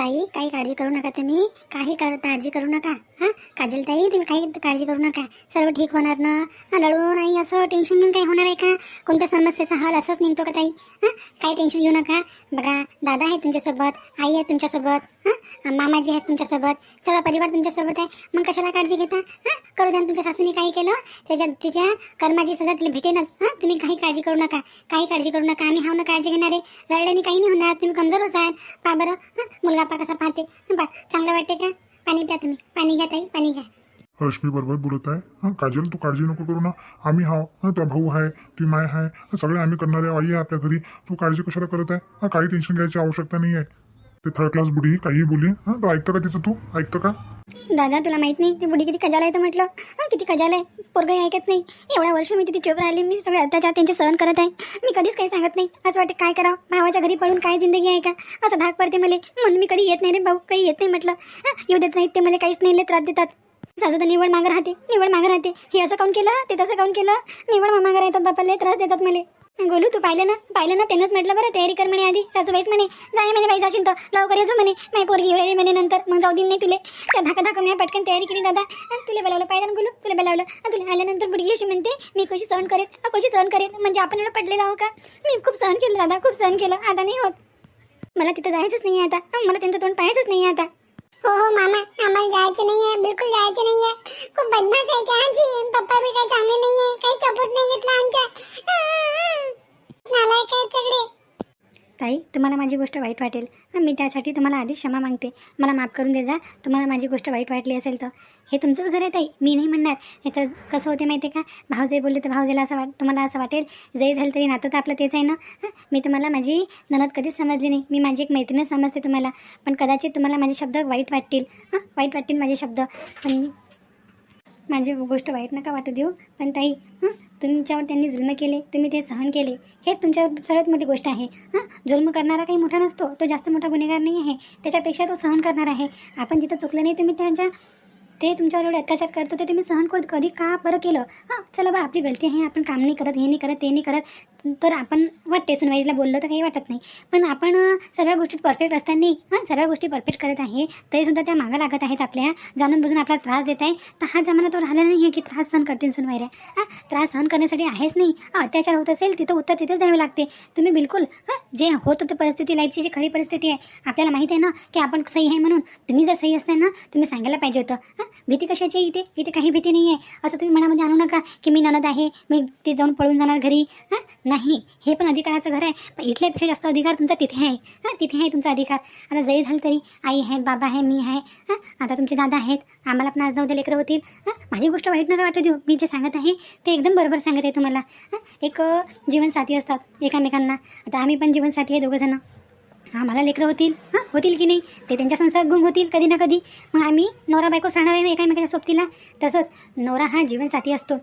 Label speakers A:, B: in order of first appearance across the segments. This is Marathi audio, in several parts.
A: ताई काही काळजी करू नका तुम्ही. काही कर- काळजी करू नका. हां? काजल ताई तुम्ही काही काळजी करू नका. सर्व ठीक होणार ना? हां नाही असं टेन्शन घेऊन काही होणार आहे का? कोणत्या समस्येचा हल असंच निघतो का ताई? हां? काही टेन्शन घेऊ नका. बघा दादा आहे तुमच्यासोबत आई आहे तुमच्यासोबत हां? मामाजी आहे तुमच्यासोबत सर्व परिवार तुमच्यासोबत आहे. मग कशाला काळजी घेता? हां? करू द्या तुमच्या सासूने काही केलं. त्याच्या तिच्या कर्माची सजा तिला भेटेनच. हां? तुम्ही काही काळजी करू नका. काही काळजी करू नका. आम्ही हाव ना काळजी आहे. रडल्याने काही नाही होणार. तुम्ही कमजोर असाल. पा बरं. मुलगा पा कसा पाहते? चांगलं वाटते का? पाणी प्या तुम्ही. पाणी घ्या ताई पाणी घ्या.
B: रश्मी बरोबर बोलत आहे. हां काजल तू काळजी नको करू ना. आम्ही हाव हां भाऊ आहे ती माय आहे. सगळे आम्ही करणारे आई आहे आपल्या घरी. तू काळजी कशाला करत आहे? हां काही टेन्शन घ्यायची आवश्यकता नाही आहे ते थर्ड क्लास बुडी काही बोली. हा तू ऐकतं का तिचं तू? ऐकतं का?
A: दादा तुला माहीत नाही ती बुडी किती कजाला आहे तर म्हटलं. किती कजाला आहे. पोरगं ऐकत नाही. एवढ्या वर्ष मी तिथे चोप राहिली मी सगळे अत्याचार त्यांचे सहन करत आहे. मी कधीच काही सांगत नाही. असं वाटतं काय करावं? भावाच्या घरी पडून काय जिंदगी आहे का? असं धाक पडते मला. म्हणून मी कधी येत नाही रे भाऊ काही येत नाही म्हटलं. येऊ देत नाहीत ते मला काहीच नाही लय त्रास देतात. सासू तर निवड मागं राहते निवड मागं राहते. हे असं काऊन केलं? ते तसं काऊन केलं? निवड मागं राहतात बापाला लय त्रास देतात मला. गोलू तू पाहिलं ना? पाहिलं ना त्यांनाच म्हटलं बरं तयारी कर म्हणे आधी. सासूबाईच म्हणे जाय म्हणे बाई जाशील तर. लवकर येजो म्हणे. माय पोरगी येऊ म्हणे नंतर. मग जाऊ दिन नाही तुले. त्या धाका धाका मी पटकन तयारी केली दादा. तुला बोलावलं पाहिजे ना गोलू? तुला बोलावलं. तुला आल्यानंतर बुडगी अशी म्हणते मी कशी सहन करेन? कशी सहन करेन? म्हणजे आपण एवढं पडलेलं आहो का? मी खूप सहन केलं दादा खूप सहन केलं. आता नाही होत. मला तिथं जायचंच नाही आता. मला त्यांचं तोंड पाहायचंच नाही आता.
C: हो हो मामा आम्हाला जायचं नाही आहे बिलकुल जायचं नाही आहे. खूप बदमाश आहे त्या आजी. पप्पा बी काही चांगले नाही आहे काही चपूट नाही घेतला आमच्या. नालायक आहे सगळे.
A: ताई तुम्हाला माझी गोष्ट वाईट वाटेल. मी त्यासाठी तुम्हाला आधीच क्षमा मागते. मला माफ करून दे जा तुम्हाला माझी गोष्ट वाईट वाटली असेल तर. हे तुमचंच घर आहे ताई मी नाही म्हणणार. हे तर कसं होते माहिती आहे का? भाऊजे बोलले तर भाऊजेला असं वाट तुम्हाला असं वाटेल. जरी झालं तरी नातं तर आपलं तेच आहे ना? मी तुम्हाला माझी ननद कधीच समजली नाही. मी माझी एक मैत्रीण समजते तुम्हाला. पण कदाचित तुम्हाला माझे शब्द वाईट वाटतील. हां वाईट वाटतील माझे शब्द. पण माझी गोष्ट वाईट नका वाटू देऊ. पण ताई हां तुमच्यावर त्यांनी जुल्म केले तुम्ही ते सहन केले हेच तुमच्या सर्वात मोठी गोष्ट आहे. हां? जुल्म करणारा काही मोठा नसतो तो जास्त मोठा गुन्हेगार नाही आहे. त्याच्यापेक्षा तो सहन करणार आहे. आपण जिथं चुकलं नाही तुम्ही त्यांच्या ते तुमच्यावर एवढे अत्याचार करत ते तुम्ही सहन करत कधी? का बरं केलं? हां चला बा आपली गलती आहे आपण काम नाही करत हे नाही करत ते नाही करत. तर आपण वाटते सुनवाईला बोललं तर काही वाटत नाही. पण आपण सर्व गोष्टीत परफेक्ट असताना हां सर्व गोष्टी परफेक्ट करत आहे तरीसुद्धा त्या मागं लागत आहेत आपल्या. जाणून बुजून आपल्याला त्रास देत आहे. तर हा जमाना तो राहिला नाही आहे की त्रास सहन करतील सुनवायऱ्या हां त्रास सहन करण्यासाठी आहेच नाही. अत्याचार होत असेल तिथं उत्तर तिथेच द्यावे लागते. तुम्ही बिलकुल हां जे होत होतं परिस्थिती लाईफची जी खरी परिस्थिती आहे आपल्याला माहिती आहे ना की आपण सही आहे म्हणून तुम्ही जर सही असताना तुम्ही सांगायला पाहिजे होतं. हां भीती कशाची आहे इथे? इथे काही भीती नाही आहे असं तुम्ही मनामध्ये आणू नका की मी ननद आहे मी ते जाऊन पळून जाणार घरी. हां? नाही. हे पण अधिकाराचं घर आहे. पण इथल्यापेक्षा जास्त अधिकार तुमचा तिथे आहे. हां? तिथे आहे तुमचा अधिकार. आता जरी झालं तरी आई आहेत बाबा आहे मी आहे. हां? आता तुमचे दादा आहेत. आम्हाला पण आज नऊ लेकरं होतील. हां? माझी गोष्ट वाईट नका वाटत देऊ. मी जे सांगत आहे ते एकदम बरोबर सांगत आहे तुम्हाला. हां? एक जीवनसाथी असतात एकामेकांना. आता आम्ही पण जीवनसाथी आहे दोघंजणं आम्हाला लेकरं होतील. हां होतील की नाही? ते त्यांच्या संसारात गुंग होतील कधी ना कधी. मग आम्ही नवरा बायको सांगणार आहे ना एकामेकाच्या सोबतीला? तसंच नवरा हा जीवनसाथी असतो.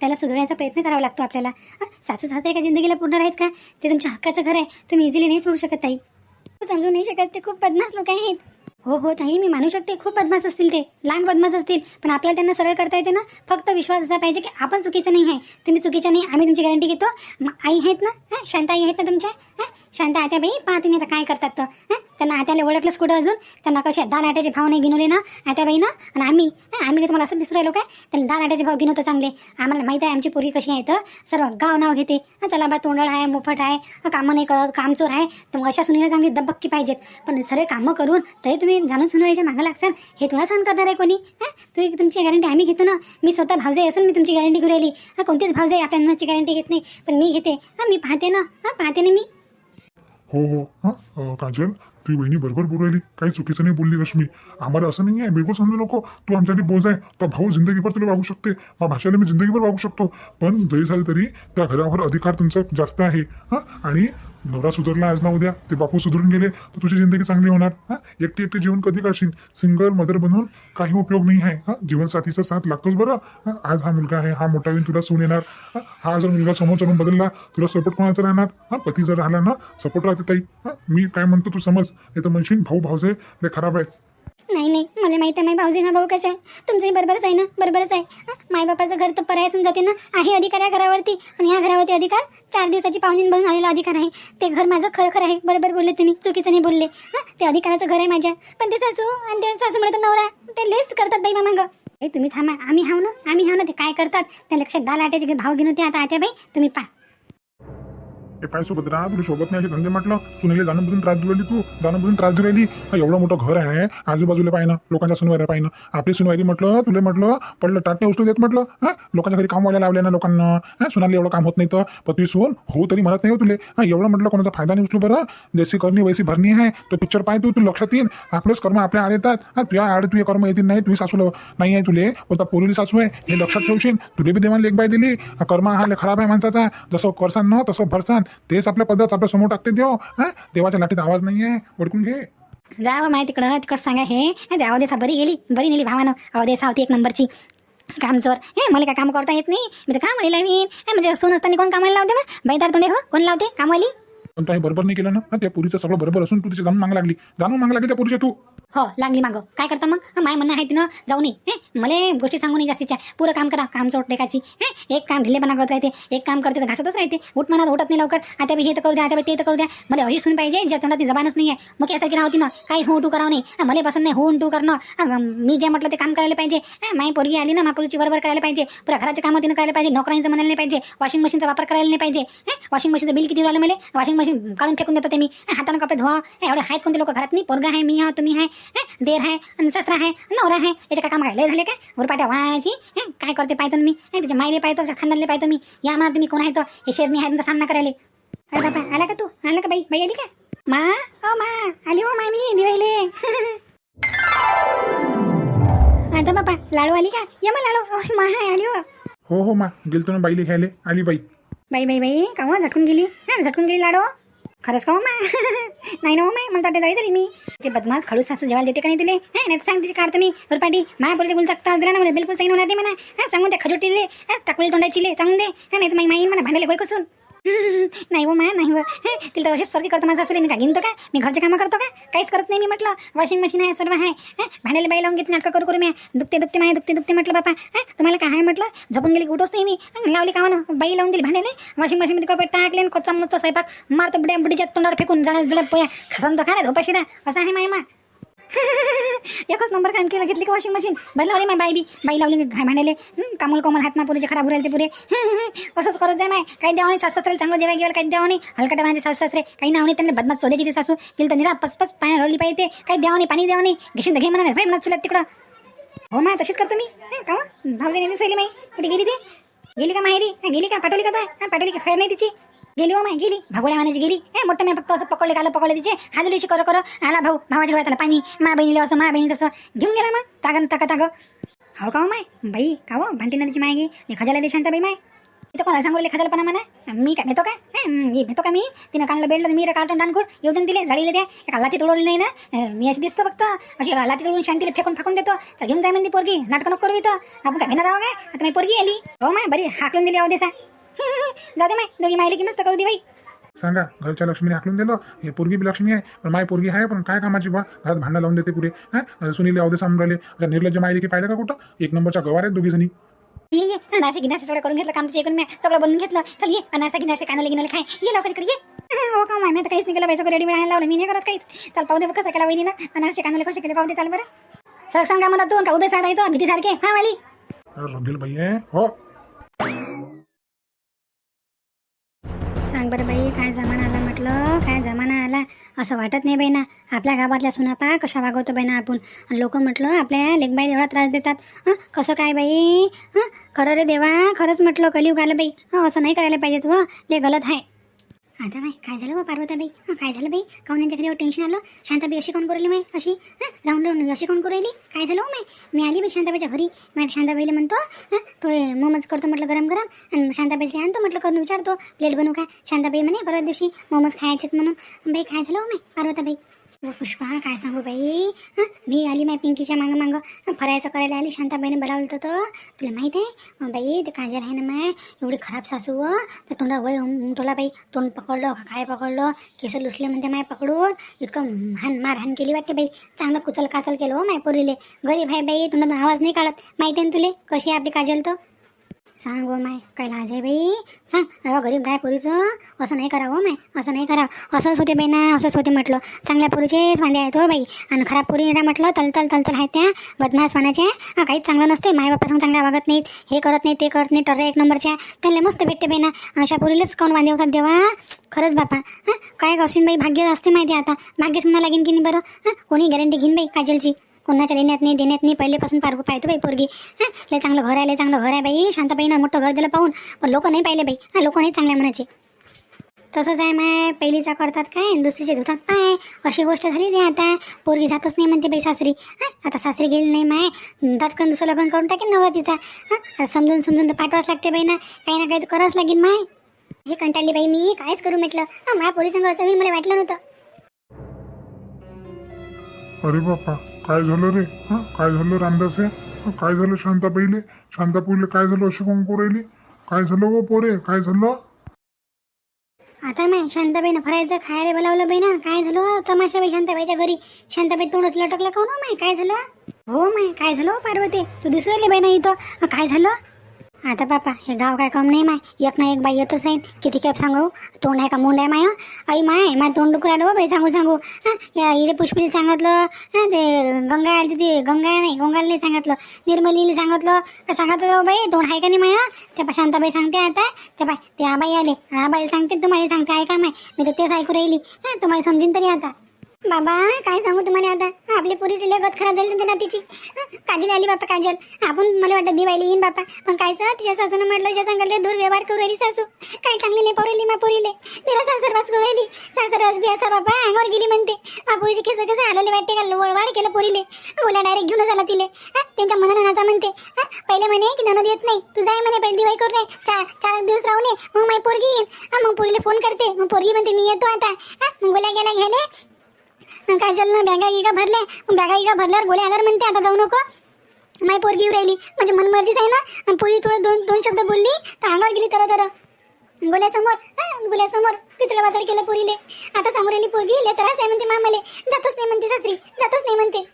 A: त्याला सुधारण्याचा प्रयत्न करावा लागतो आपल्याला. सासू सासरे का जिंदगीला पूर्ण आहेत का? ते तुमच्या हक्काचं घर आहे. तुम्ही इझिली नाही सोडू शकत ताई. समजू नाही शकत ते खूप बदमाश लोक आहेत. हो हो ताई मी मानू शकते. खूप बदमाश असतील ते. लहान बदमाश असतील. पण आपल्याला त्यांना सरळ करता येते ना? फक्त विश्वास असला पाहिजे की आपण चुकीचं नाही आहे. तुम्ही चुकीचं नाही आम्ही तुमची गॅरंटी घेतो. मग आई आहेत ना? हां आई आहेत ना तुमच्या? हां शांत आत्या बाई पहा तुम्ही आता काय करतात तर. हां? त्यांना आत्याला ओळखलंच कुठं अजून? त्यांना कसे दाल आट्याचे भाव नाही गिनवले ना आत्याबाई ना आणि आम्ही? आम्ही का तुम्हाला असं दिसू राहिलो काय? त्यांना दाल आट्याचे भाव गिनवतो चांगले. आम्हाला माहीत आहे आमची पूर्वी कशी आहे तर. सर्व गाव नाव घेते. चला बा तोंडळ आहे मोफट आहे. कामं नाही करत कामचोर आहे. तर मग अशा सुनीला चांगली दबक्की पाहिजेत. पण सर्व कामं करून तरी तुम्ही जाणून सुनायच्या मागं लागसान हे तुला सहन करणार आहे कोणी? हां? तुम्ही तुमची गॅरंटी आम्ही घेतो ना. मी स्वतः भावजाई असून मी तुमची गॅरंटी घेऊन राहिली. हां? कोणतीच भावजाई आपल्या नची गॅरंटी घेत नाही. पण मी घेते. हां? मी पाहते ना. हां? पाहते ना मी.
B: हो हो. हां काजल तुझी बहिणी बरोबर बोलू राहिली. काही चुकीचं नाही बोलली रश्मी. आम्हाला असं नाही आहे बिलकुल समजू नको. तू आमच्यासाठी बोज आहे. तर भाऊ जिंदगीभर तुला वागू शकते. मग भाषेला मी जिंदगीभर वागू शकतो. पण जरी झालं तरी त्या घरावर अधिकार तुमचा जास्त आहे. हां आणि नवरा सुधारला आज ना उद्या ते बापू सुधरून गेले तर तुझी जिंदगी चांगली होणार. हा एकटी एकटी जीवन कधी काढशील? सिंगल मदर बनून काही उपयोग नाही आहे. हा जीवनसाथीचा साथ लागतोच बरं. आज हा मुलगा आहे हा मोठा होईल तुला सून येणार. हा जर मुलगा समोर चालून बदलला तुला सपोर्ट कोणाचा राहणार? हा पती जर राहिला ना सपोर्ट राहते ताई. मी काय म्हणतो तू समज. नाही तर म्हणशील भाऊ भाऊ ते खराब आहे.
A: नाही नाही. मला माहिती आहे भाऊजी ना भाऊ कशा आहे तुमचंही बरोबरच आहे ना? बरोबरच आहे. मायबापाचं घर तर पर्याय जाते ना? आहे अधिकार या घरावरती. आणि या घरावरती अधिकार चार दिवसाची पाहुणी बनून आलेला अधिकार आहे. ते घर माझं खरं खरं आहे. बरोबर बोलले तुम्ही. चुकीचं नाही बोलले. हां? ते अधिकाराचं घर आहे माझ्या. पण ते सासू आणि ते सासू तर नवरा ते लेस करतात बाई मामांग. ए तुम्ही थांबा. आम्ही हाव ना? आम्ही हाव ना ते. काय करतात? त्या लक्षात दाल आट्याचे भाव घेऊन होते आता आत्या बाई? तुम्ही पा.
D: ए पाय सोबत? राहा तुला सोबत नाही असे धंदे म्हटलं. सुनेले जाणून बुजून त्रास दिलेली तू जाणून बुजून त्रास देऊ हा एवढं मोठं घर आहे आजूबाजूला पाहिनं लोकांच्या सुनवाऱ्या पाहिनं. आपली सुनवारी म्हटलं तुला म्हटलं पडलं टाटे उचलू देत म्हटलं हा? लोकांच्या घरी काम व्हायला लावले ना लोकांना हा? सुनाला एवढं काम होत नाही तर. पण सोन सून हो तरी म्हणत नाही हो तुले. हा एवढं म्हटलं कोणाचा फायदा नाही उचलू बरं. जैसी करणी वैसी भरणी आहे तो पिक्चर पाय तू तू लक्षात येईल आपलेच कर्म आपल्या आड येतात. हा तुझ्या आड तुझे कर्म येतील नाही तुम्ही सासूला नाही आहे तुले. बोलता पोरीली सासू आहे हे लक्षात ठेवशील तुले बी देवाने लेख बाय दिली. कर्म हा खराब आहे माणसाचा. जसं करसान न तसं भरसान. तेच आपल्या पद्धत आपल्यासमोर टाकते देव. हा? देवाच्या लाटीत आवाज नाही आहे ओळखून घे
A: जावं माहिती तिकडं तिकडं सांगा हे अवदेसा बरी गेली बरी नेली भावानं. अवदेसा होती एक नंबरची. कामचोर हे मला काय काम करता येत नाही? मी तर काम लावीन. म्हणजे सून असताना कोण कामाला लावते मग बैदार तोंडे हो कोण लावते? कामवाली?
D: पण तो हे बरोबर नाही केलं ना? त्या पुरीचं सगळं बरोबर असून तू तिचे जाणून माग लागली. जाणून माग लागली त्या पुरीच्या तू.
A: हो लागली मागं. काय करता मग? माय म्हणणं आहे तिनं जाऊ नये मला गोष्टी सांगू नये जास्तीच्या. पुरं काम करा काम चोट टेकाची हे? एक काम ढिल्लेपणा करत राहते एक काम करते तर घासतच राहते. उठ मनात उठत नाही लवकर. आता हे तर करू द्या आता ते तर करू द्या. मला अशी सुन पाहिजे ज्या तोंडात जबानच नाही आहे मग यासारखी राहती ना काही हो टू करावं नाही. मला बसून नाही हो टू करणं. मी जे म्हटलं ते काम करायला पाहिजे. हं, माई पोरगी आली ना मापुरीची बरोबर करायला पाहिजे. पुरा घराचे कामं तिनं करायला पाहिजे. नोकरांचं म्हणायला नाही पाहिजे. वॉशिंग मशीनचा वापर करायला नाही पाहिजे. वॉशिंग मशीनचं बिल किती राहिलं मला? वॉशिंग मशीन काढून फेकून देतो ते मी. हातानं कपडे धुवा. एवढे आहेत कोणते लोक घरात नाही पोरगा आहे मी हा तुम्ही आहे. हं, देर आहे आणि सासरा आहे नवरा आहे याचे काय काम काय लय झाले काय उरपाट्या वायाची हं, काय करते पाहतो मी? हं, त्याच्या मायले पाहतो खानदानले पाहतो मी. या म्हणा तुम्ही कोण आहे तो? हे शेरणी आहे तुमचा सामना करायला. अरे बाबा आला का तू? आला का बाई? बाई आली का? मा ओ मा आली हो माय मी दिवाईले आता बाबा लाडू आली का? ये मग लाडू. ओय, मा आली हो.
D: हो हो मा गेलतो ना बाईले घ्यायले. आली बाई.
A: बाई बाई बाई का झटकून गेली. हा झटकून गेली लाडो. खरंच का हो मा? नाही ना हो माय मला वाटतं जाईल तरी मी. ते बदमाश खडू सासू जेवायला देते का नाही तुले? हा नाही सांग तिची काढतो मी. उरपाटी मा बोलले बोलू त्रास दिला ना मला बिलकुल सही होणार नाही म्हणा हा सांगून दे खजूर टिले हा तोंडाची सांगून दे. हा नाही तर माई माई म्हणा भांडले होय कसून. नाही हो मा नाही हो. हे, तिला तर अशीच सारखी करतो माझं सासूले मी काय गिनतो का? मी घरचे कामं करतो का? काहीच करत नाही मी म्हटलं. वॉशिंग मशीन आहे सर्व आहे. भांड्याला बाई लावून घेते नाटकं करू करू मी. दुखते दुखते माय दुखते दुखते म्हटलं बापा. हा, तुम्हाला काय आहे म्हटलं? झोपून गेली उठोच नाही मी. लावली का ना बाई लावून दिली भांड्याने. वॉशिंग मशीनमध्ये कपडे टाकले आणि कोचा मुचा स्वयंपाक मारतो बुड्या बुडीच्या तोंडावर फेकून जाण्या जुळत पोया. खसन तर खा ना झोपाशी शिरा असं आहे माय मा. एकच नंबर काम केला घेतली का वॉशिंग मशीन बाई लावली माय बाई बी बाई लावली घा भांडेले कामल कोमल हात पुरेचे खराब उरायले ते पुरे. असंच करत जाय माय. काही द्यावं नाही सासू चांगलं जेव्हा गेलं काही द्यावं नाही हलकटा माझे सासू सासरे काही नाव नाही त्यांना बदमात चोद्याची ते सासू. गेलं तर निरा पसपस पाणी रवली पाहिजे काही द्यावं नाही पाणी द्यावं नाही घेशील तर घे म्हणा भाई म्हणत चलत तिकडं. हो मा तशीच करतो मी का भावले नेहमी सोयली माई. कुठे गेली ते? गेली का माहेरी? गेली का? पाठवली का तो? पाठवली का? खैर नाही तिची? गेली हो माय गेली. भागोड्या मानाची गेली. ए मोठं मी फक्त असं पकडले काल पकडले तिचे. हाजरीशी करो करो. आला भाऊ भावाच्या डोळ्यात आला पाणी. मा बहिणीला असं मा बहिणी तसं. घेऊन गेला मग तागन ताका ताग. हो का हो माय? बाई का हो? भांटी नदीची माय गे. खजाला दे शांत बाई माय. इथं कोणाला सांगू पण म्हणा मी काय भेटो का? मी भेटो का मी? तिनं काढलं बेडलं मी काढतो डानखोड. येऊ दे दिले झाडीले द्या. एका लाती तोडवली नाही ना? मी अशी दिसतो फक्त. अशी लाती तोडून शांतीला फेकून फाकून देतो. तर घेऊन जाय म्हणते पोरगी. नाटकं नको करू इथं. आपण काय घेणार आहो काय? आता मी पोरगी आली. हो माय बरी हाकलून दिली अहो देसा. जाऊ दे माय दोघी मायले की मस्त करू दे बाई.
D: सांगा घरच्या लक्ष्मीने हाकलून दिलं. हे पोरगी बी लक्ष्मी आहे पण माय पोरगी आहे पण काय कामाची बा? घरात भांडणं लावून देते पुरे हा? सुनील अवधे राहिले. आता निर्लज्ज माहिती की पाहिलं का कुठं? एक नंबरच्या गवार आहेत दोघी जणी.
A: ये नाशिक गिनाशे सगळं करून घेतलं काम ऐकून मी सगळं बनवून घेतलं. चल ये. अनासा गिनाशे कानाला गिनाले खाय. ये लवकर इकडे ये. हो का माय मी आता काहीच नाही केलं. पैसा रेडीमेड आणायला लावलं. मी नाही करत काहीच. चल पाहू दे बघ कसं केला वहिनीनं. अनारसे कानाले कसे केले पाहू दे चाल बरं. सर सांगा म्हणतात तू का? उभे साधा येतो भीती सारखे हा वाली.
D: रंगील बाई आहे हो.
A: सांग बरं बाई काय जमाना आला? म्हटलं काय जमाना आला? असं वाटत नाही बाई ना आपल्या गावातल्या सुनापा कशा वागवतो बाई ना आपण लोक म्हटलं आपल्या लेखबाई एवढा त्रास देतात. हां? कसं काय बाई? हं? खरं रे देवा खरंच म्हटलं कलियुग आलं बाई. हं असं नाही करायला पाहिजेत व. ले गलत आहे. आता बाई काय झालं बा पार्वताबाई? हं काय झालं बाई? काऊन यांच्या घरी टेन्शन आलं? शांताबाई अशी कोण करू माई अशी? हं राहून राहून अशी कोण करू राहिली? काय झालं हो माई मी आली बाई शांताबाईच्या घरी. माझ्या शांताबाईला म्हणतो हं थोडे मोमोज करतो म्हटलं गरम गरम आणि शांताबाईची आणतो म्हटलं करून विचारतो. प्लेट बनवू काय शांताबाई म्हणे परवा दिवशी मोमोज खायचेत म्हणून. बाई काय झालं हो माई पार्वताबाई पुष्पा काय सांगू बाई? मी आली माय पिंकीच्या मागं मागं. फरायचं करायला आली. शांताबाईने बोलावलं होतं तर. तुला माहीत आहे? बाई ते काजल आहे ना माय? एवढी खराब सासू व तर तोंडा वय तुला बाई तोंड पकडलं काय पकडलं? केस लुसले म्हणते माय पकडून. इतकं हान मारहाण केली वाटते बाई. चांगलं कुचल काचल केलं हो माय पोरीले. गरीब आहे बाई तोंडात आवाज नाही काढत. माहिती आहे ना तुले? कशी आहे आपली काजल तर? सांग हो माय काय लाज आहे बाई? सांग. अरे गरीब गाय पोरीचं असं नाही करावं हो माय असं नाही करावं. असंच होते बाई ना असंच होते म्हटलं. चांगल्या पोरीचेच वांदे आहेत हो बाई. आणि खराब पोरी ना म्हटलं तलतल तलतल आहेत त्या बदमाश वानाच्या हा, काहीच चांगलं नसते. माय बापासून चांगल्या वागत नाहीत हे करत नाही ते करत नाही टर्रे एक नंबरच्या. त्यांना मस्त भेटते बाई ना. अशा पोरीलाच कोण वांदे होतात देवा? खरंच बापा. हां काय कशीन बाई भाग्य असते माहिती आहे आता. भाग्यच म्हणा लागेन की नाही बरं? हां कोणी गॅरंटी घेईन बाई काजलची? कोणाच्या देण्यात नाही देण्यात नाही. पहिलेपासून पार पाहतो बाई पोरगी. हां? लय चांगलं घर आहे लय चांगलं घर आहे बाई. शांताबाईनं मोठं घर दिलं पाहून. पण लोक नाही पाहिले बाई. हां लोक नाही चांगल्या म्हणायचे तसंच आहे माय पहिलीचा करतात काय? दुसरीचे धुतात पाय. अशी गोष्ट झाली ते आता. पोरगी जातच नाही म्हणते बाई सासरी. हां? आता सासरी गेली नाही माय. दटकन दुसरं लग्न करून टाकेन नवरा तिचा. हां? समजून समजून तर पाठवाच लागते बाई ना. काही ना काही तर करावंच लागेल माय. हे कंटाळली बाई मी. कायच करू म्हटलं. हां माझ्या पोलिसांना असं होईल मला वाटलं नव्हतं.
B: अरे बापा काय झालं रे? हा? काय झालं रामदास? हे? काय झालं शांताबाईले? शांताबाईले काय झालं अशी कोण राहिली? काय झालं व पोरे? काय झालं?
A: आता नाही शांताबाईनं फरायचं खायला बोलावलं बाई ना. काय झालं? तमाशा बाई शांताबाईच्या घरी. शांताबाई तोंडच लटकलं का हो ना माय? काय झालं? हो माय काय झालं हो पार्वती? तू दिसू राहिली बाई ना इथं. काय झालं? आता बापा हे गाव काय कम नाही माय. एक ना एक बाई येतच आहे. किती कॅप सांगू? तोंड आहे का मुंड आहे माय? आई माय माय तोंड दुखू राहिलं हो बाई सांगू सांगू. हां या इथे पुष्पीला सांगितलं. हां ते गंगा आली ती गंगा नाही गंगाला नाही सांगितलं. निर्मलीला सांगितलं. का सांगितलं राव बाई तोंड आहे का नाही माय? त्या शांताबाई सांगते आता. ते बाय ते आबाई आले. आबाई सांगते तुम्हाला सांगते ऐका माय? मी तर तेच ऐकू राहिली. हां तुम्हाला समजेन तरी आता. बाबा काय सांगू तुम्हाला आता? आपली पुरीची लगत खराब झाली तुमच्या नातीची. काजल आली बापा काजल. आपण मला वाटतं दिवाळी येईन बापा. पण कायचं तिच्या सासूनं म्हटलं तिच्या सांगितलं दुर्व्यवहार करू राहिली सासू. काय चांगली नाही पोरली मा पोरीले. तिला सासरवास करू राहिली. सासरवास बी असा बाबा अंगावर गेली म्हणते. बापूजी पोरीचे केस कसं आलेले वाटते का? वळवाड केलं पोरीले. बोला डायरेक्ट घेऊन झाला तिले. त्यांच्या मनानं म्हणते. पहिले म्हणे की ननद येत नाही. तू जाय म्हणे पहिले दिवाळी करू नये चार चार दिवस राहू नये. मग माझी पोरगी येईन. मग पोरीला फोन करते. मग पोरगी म्हणते मी येतो आता. मग गोल्या गेला घ्यायला काय ना बॅगा गिगा भरल्या? बॅगा गिगा भरल्यावर गोळ्या आल्यावर म्हणते आता जाऊ नको. माय पोरगी येऊ राहिली. म्हणजे मनमर्जीच आहे ना? आणि पोरी थोडं दोन दोन शब्द बोलली तर अंगावर गेली तर तर. गोल्यासमोर हं, गोल्यासमोर पिचडं बाजार केलं पोरीले. आता समोर आली पोरगी ले त्रास आहे म्हणते मामाले. जातच नाही म्हणते सासरी. जातच नाही म्हणते.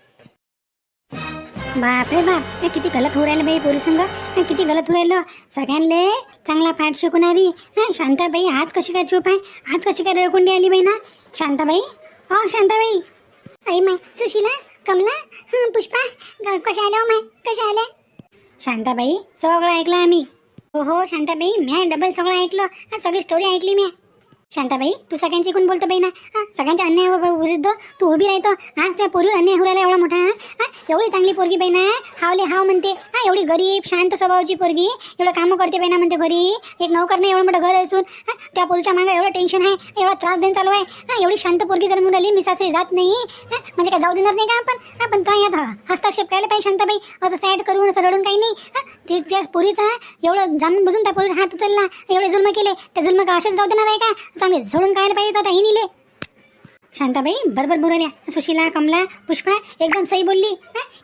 A: बाप रे बाप किती गलत होऊ राहिलं बाई पोरी संग. किती गलत होऊ राहिलं. सगळ्यांले चांगला पाठ शिकवणारी शांताबाई आज कशी काय चूप आहे? आज कशी काय रळकुंडी आली बाई ना? शांताबाई हो शांताबाई. आई माय सुशीला कमला हं, पुष्पा ग- कशा आल्या हो माय कशा आल्या शांताबाई सगळं ऐकलं आम्ही. हो हो शांताबाई म्या डबल सगळं ऐकलं. सगळी स्टोरी ऐकली म्या. शांताबाई तू सगळ्यांची कोण बोलतो बाई ना. हा सगळ्यांच्या अन्याय विरुद्ध तू उभी राहतो आज त्या पोरीवर अन्याय होऊ राहिला एवढा मोठा हा? एवढी चांगली पोरगी बाई ना हावले हाव म्हणते. हा एवढी गरीब शांत स्वभावाची पोरगी. एवढं कामं करते बाई ना म्हणते घरी. एक नोकर नाही एवढं मोठं घर असून. हा त्या पोरीच्या मागं एवढं टेन्शन आहे एवढा त्रास देणं चालू आहे. हा एवढी शांत पोरगी जर म्हणून आली मी सासरी जात नाही. हा म्हणजे काय जाऊ देणार नाही का आपण? आपण काय यात हस्तक्षेप करायला पाहिजे शांताबाई. असं सॅड करून असं रडून काही नाही. हा ते त्या पोरीचा एवढं जाणून बसून त्या पोरीवर हात उचलला. एवढे जुल्म केले त्या जुल्म का असेच जाऊ देणार आहे का? चांगले सोडून काय पाहिजे आता हिनीले. शांताबाई बरोबर बोलल्या. सुशीला कमला पुष्पा एकदम सही बोलली.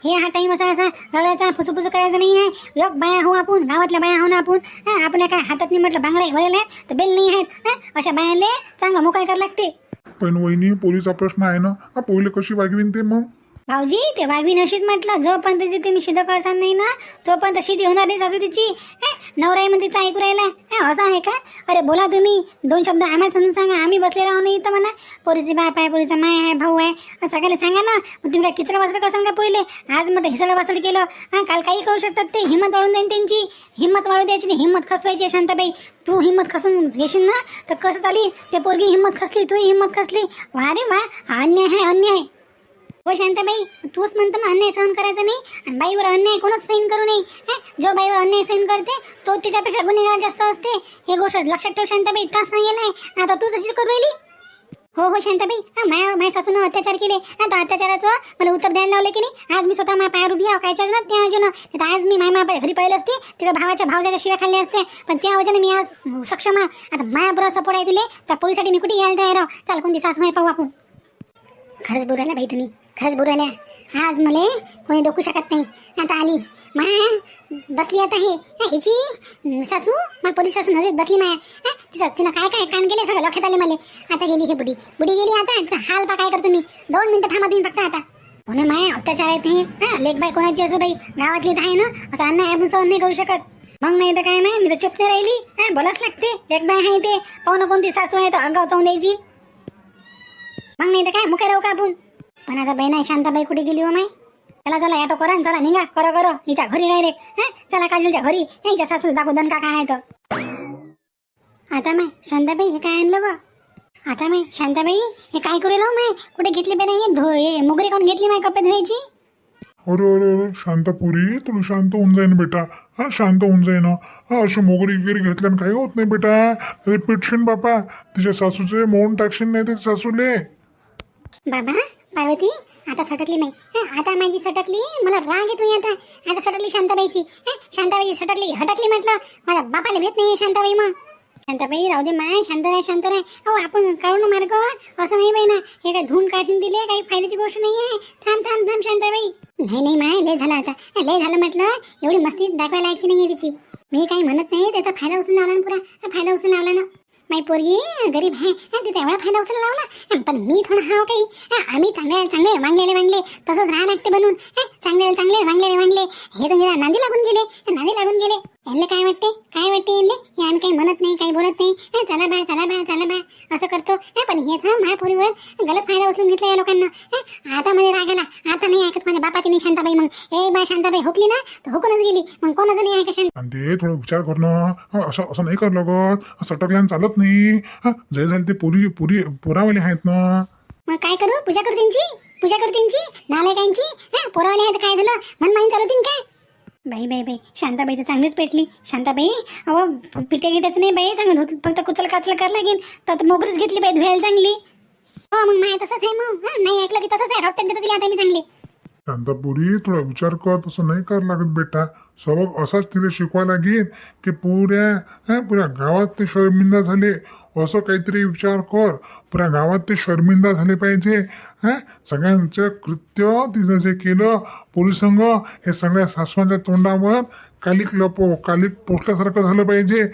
A: हे? हा टाईम असा असा रडायचा फुसूफुसू करायचं नाही आहे. योग बाया हो आपण गावातल्या बाया हो ना आपण. आपण आपल्या काय हातात नाही म्हटलं बांगडे भरेल आहेत तर बेल नाही आहेत. अशा बायाले चांगलं मोकाय करायला लागते.
B: पण वहिनी पोलीसचा प्रश्न आहे ना? हा कशी वागवीन ते मग?
A: भाऊजी ते वाघवी अशीच म्हटलं जोपर्यंत तिथे तुम्ही शिद करसान नाही ना तोपर्यंत शिदी होणार नाही सासू तिची हे नवरा आहे ऐकू राहिला? हे असं आहे का? अरे बोला तुम्ही. दोन शब्द आम्हाला समजून सांगा. आम्ही बसलेला आहो नाही इथं म्हणा. पोरीची बाप आहे पोरीचा माय आहे भाऊ आहे. सगळ्याला सांगा ना. मग तुम्ही काय किचडं वाचलं करसान का पहिले? आज मग हिसडं वाचलं केलं. हा काल काही करू शकतात ते. हिंमत वाढून जाईन त्यांची. हिंमत वाढू द्यायची नाही हिंमत खसवायची आहे शांताबाई. तू हिंमत खसून घेशील ना? तर कसं चाली ते पोरगी हिंमत खसली तू हिंमत खसली. वा रे वा हा अन्याय आहे अन्याय. हो शांताबाई तूच म्हणतो ना अन्याय सहन करायचा नाही आणि बाईवर अन्याय कोणच सहन करू नये जो बाईवर अन्याय सहन करते तो तिच्यापेक्षा गुन्हेगार जास्त असते. हे गोष्ट लक्षात ठेव शांताबाई का सांगेल आता तू अशीच करू राहिली. हो हो शांताबाई हा माया माझ्या सासूनं अत्याचार केले. आता अत्याचाराचं मला उत्तर द्यायला लावलं की नाही? आज मी स्वतः माझ्या पायावर उभी आहे कायच्या ना त्या अजून तर आज मी माय माझ्या घरी पळले असते. तिकडे भावाच्या भावजाच्या शिव्या खाल्ल्या असते पण त्या वजन मी आज सक्षम आहे. आता माया बरोबर सपोर्ट आहे तुले. त्या पोरीसाठी मी कुठे यायला तयार आहो? चाल कोणती सासू माय पाहू आपण. खरंच बोलायला बाई तुम्ही. खरंच बुराल्या आज मले कोणी डोकू शकत नाही. आता आली. माया बसली आता हे. हिची सासू मग पोलीस सासू नजर बसली माया. तिचं तिनं काय काय कान केले सगळं लक्षात आले मला. आता गेली हे बुडी. बुडी गेली आता तिचा हाल पा काय करतो मी. दोन मिनिटं थांबा तुम्ही फक्त आता. हो ना माया अत्याचार आहेत नाही हा लेख बाय कोणाची असो बाई. गावातली तर आहे ना असं अन्याय आपण सहन नाही करू शकत. मग नाही तर काय नाही मी तर चुप नाही राहिली. काय बोलाच लागते. लेख बाय आहे ते. पाहुणं ना कोणती सासू आहे तर अंगावर चावून द्यायची. मग नाही तर काय मुखे राहू का आपण? पण आता बहीण शांताबाई कुठे गेली हो माय चला चला ॲटो करा चला निघा करो करो हिच्या घरी डायरेक्ट हा? चला काजलच्या घरी. हिच्या सासू दाखवू दन का काय आहे तर आता माय शांताबाई हे काय आणलं बा? आता माय शांताबाई हे काय करू राहू माय कुठे घेतली बे नाही? धो हे मोगरी कोण घेतली माय कपडे धुवायची?
B: अरे अरे अरे शांतापुरी तुला शांत होऊन जाईन बेटा. हा शांत होऊन जाईन हा. अशी मोगरी गिरी घेतल्यानं काही होत नाही बेटा. अरे पिटशीन बापा. तिच्या सासूचे मोहन टाकशीन नाही ते सासूले.
A: बाबा पार्वती आता सटकली नाही. हं, आता माझी सटकली मला राग येतो आता. आता सटकली शांताबाईची. हं, शांताबाई सटकली हटकली म्हटलं माझ्या बापाला भेट नाही शांताबाई मग. शांताबाई राहू दे माय शांत राह शांत राह. अहो आपण काढू ना मार्ग? असं नाही बाई ना हे काय धुवून काढशील दिले काही फायद्याची गोष्ट नाही आहे थांब थांब थांब शांताबाई. नाही नाही माय लय झालं आता. लय झालं म्हटलं एवढी मस्ती दाखवायला यायची नाही आहे तिची. मी काही म्हणत नाही त्याचा फायदा उचलून लावला ना पुरा. फायदा उचलून लावला ना. माई पोरगी गरीब आहे. हा, तिचा एवढा फायदा उचलला लावला. पण मी थोडं हाव काही. आम्ही चांगले चांगले वांगलेले वांगले. तसंच राहा लागते बनून. चांगले चांगले वांगलेले वांगले. हे तर जरा नांदी लागून गेले. नांदी लागून गेले. यांना काय वाटते काय वाटते यांना? हे आम्ही काही म्हणत नाही काही बोलत नाही. हा, चला बा चला बा चला बा. असं करतो. हा, पण हेच हा माझ्या पोरीवर गलत फायदा उचलून घेतला या लोकांना. हा, आता मध्ये राग आला. आता नाही ऐकत माझ्या बापाची नाही शांताबाई मग. ए बा शांताबाई हुकली ना? तर हुकूनच गेली. मग कोणाचं नाही ऐका शांत
B: आणि ते थोडं विचार करणं हा, असं असं नाही कर लागत. सटकल्यानं चालत नाही. हा जे झाले ते पुरी पुरी पोरावाले आहेत ना.
A: मग काय करू? पूजा करू त्यांची पूजा करू त्यांची नालायकांची? हा पोरावाले आहे तर काय झालं? मन माहीन चालवतीन काय? बाई बाई बाई शांताबाई तर चांगलीच पेटली. शांताबाई अहो पिट्या गिट्याचं नाही बाई चांगलं होत फक्त कुचल काचल कर लागेल तर मोगरीच घेतली बाई धुवायला चांगली. हो मग माय तसंच आहे मग. नाही ऐकलं की तसंच आहे रॉटेन देतं तिला आता मी चांगली.
B: शांतापुरी थोडा विचार कर तसं नाही कर लागत बेटा. सबक असाच तिला शिकवायला लागेल की पुऱ्या हा, पुऱ्या गावात ते शर्मिंदा झाले. असं काहीतरी विचार कर. पुऱ्या गावात ते शर्मिंदा झाले पाहिजे. हा? सगळ्यांचं कृत्य तिनं जे केलं पोलिसांग हे सगळ्या सासवांच्या तोंडावर कालिक लपो कालिक पोचल्यासारखं झालं पाहिजे.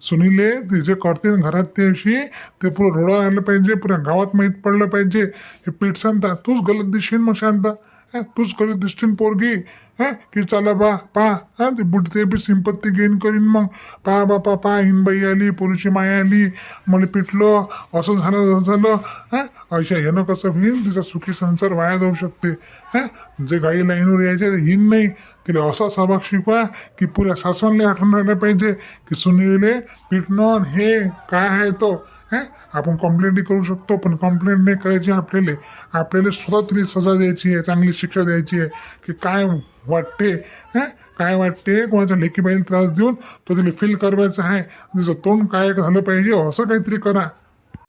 B: सुनीले ते जे करते घरात ते अशी ते पुरं रोडा आलं पाहिजे पुऱ्या गावात माहीत पडलं पाहिजे. हे पीठ सांगता तूच गलत दिशेन मग शांता. तूच करीत दिसतील पोरगी हा? की चला बा पा हा? ते बुडते बी संपत्ती गेन करीन मग पा बापा पा हिनबाई आली पोरीची माया आली मला पिटलं असं झालं झालं हा? अशा यानं कसं होईल तिचा सुखी संसार वाया जाऊ शकते हा? जे गाई लाईनवर यायचे ते हिन नाही. तिला असा सहभाग शिकवा की पुऱ्या सासवांना आठवण राहिलं पाहिजे की सुनीले पिटणं हे काय आहे तो? हा? आपण कंप्लेंटही करू शकतो पण कंप्लेंट नाही करायची आपल्याला. आपल्याला स्वतः तरी सजा द्यायची आहे चांगली शिक्षा द्यायची आहे की काय वाटते हा? काय वाटते? कोणाच्या लेखीबाईला त्रास देऊन तो तिला फील करवायचं आहे. तिचं तोंड काय झालं पाहिजे असं काहीतरी करा.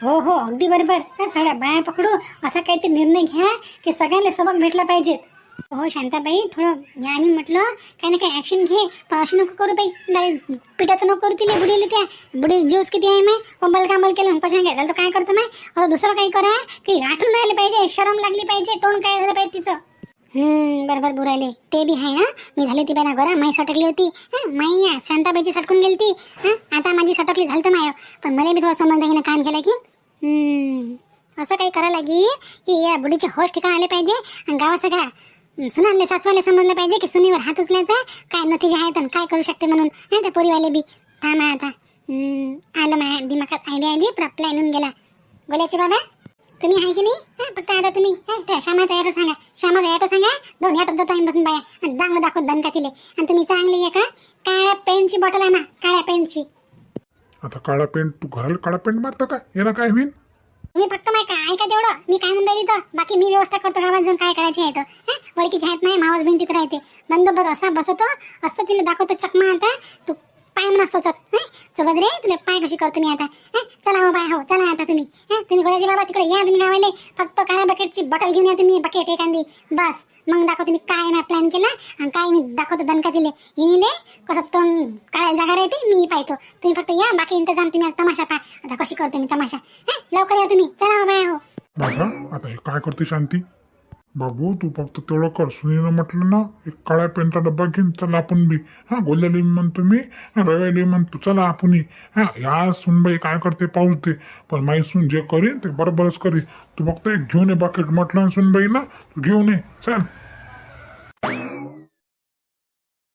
A: हो हो अगदी बरोबर. सगळ्या बाया पकडू. असा काहीतरी निर्णय घ्या की सगळ्यांना सबक भेटला पाहिजेत. हो शांताबाई थोडं याने म्हटलं काही ना काही ऍक्शन घे. पण नको करू बाई. पिठाचं नको करू तिला बुडीला त्या. बुडी ज्यूस किती आहे मग कंबल कांबल केलं कशा घ्यायला? तर काय करतो माय? दुसरं काही करा. की आठवण राहिले पाहिजे शरम लागली पाहिजे तोंड काय झालं पाहिजे तिचं? हम्म बरोबर बुरायले. ते बी आहे ना? मी झाली होती बाय गोरा माई सटकली होती. माई या शांताबाईची सटकून गेली ती आता माझी सटकली झालं तर माय. पण मला बी थोडं समजदारीनं काम केलं की. हम्म असं काही करायला लागेल की या बुडीचे होश ठिकाण आले पाहिजे. आणि गावाचं सगळ्या सुनाले सासवाले समजलं पाहिजे की सुनीवर हात उचलायचा काय नतीजे आहेत आणि काय करू शकते म्हणून. नाही त्या पोरीवाले बी. थांबा आता. आलं माझ्या दिमागात आयडिया आली पण प्लॅन येऊन गेला. बोलायचे बाबा? तुम्ही आहे की नाही? हा फक्त आता तुम्ही. त्या श्यामाचा ॲटो सांगा. श्यामाचा ॲटो सांगा. दोन ॲटो देतो आम्ही बसून बाया. आणि चांगलं दाखवत दणका तिले आणि तुम्ही चांगली आहे का? काळ्या पेंटची बॉटल आणा. काळ्या पेंटची
B: आता काळा पेंट तू घराला काळा पेंट मारतो का? यानं काय होईल
A: तुम्ही फक्त माय काय ऐका तेवढं. मी काय म्हणून राहिली तर बाकी मी व्यवस्था करतो गावात जाऊन काय करायचे आहे तर ओळखीचे आहेत नाही मावस बहीण तिथे राहते. बंदोबस्त असा बसवतो. असं तिला दाखवतो चकमा आता. तू पाय म्हणा सोचत हं? सोबत रे तुला पाय कशी करतो मी आता? चला हो बाय हो चला आता तुम्ही. तुम्ही गोळ्याजी बाबा तिकडे या तुम्ही गावाले. फक्त काळ्या बकेटची बॉटल घेऊन या तुम्ही बकेट एखादी. बस. मग दाखवतो मी काय मी प्लॅन केला आणि काय मी दाखवतो दणका दिले हिनीले कसं तोंड काळ्या जागा राहते मी पाहतो. तुम्ही फक्त या बाकी इंतजाम तुम्ही तमाशा पा आता कशी करतो मी तमाशा? लवकर या तुम्ही. चला हो बाय हो.
B: आता हे काय करते शांती? बाबू तू फक्त तेवढं कर. सुनीनं म्हटलं ना एक काळ्या पेनचा डब्बा घेऊन चला आपण बी. हा गोल्याला म्हणतो मी रव्याला म्हणतो चला आपणही हा. ह्या सुनबाई काय करते पाऊस ते पण माई सून जे करीन ते बरोबरच करी तू फक्त एक घेऊन ये बाकेट म्हटलं सुनबाई ना तू घेऊन ये. चल.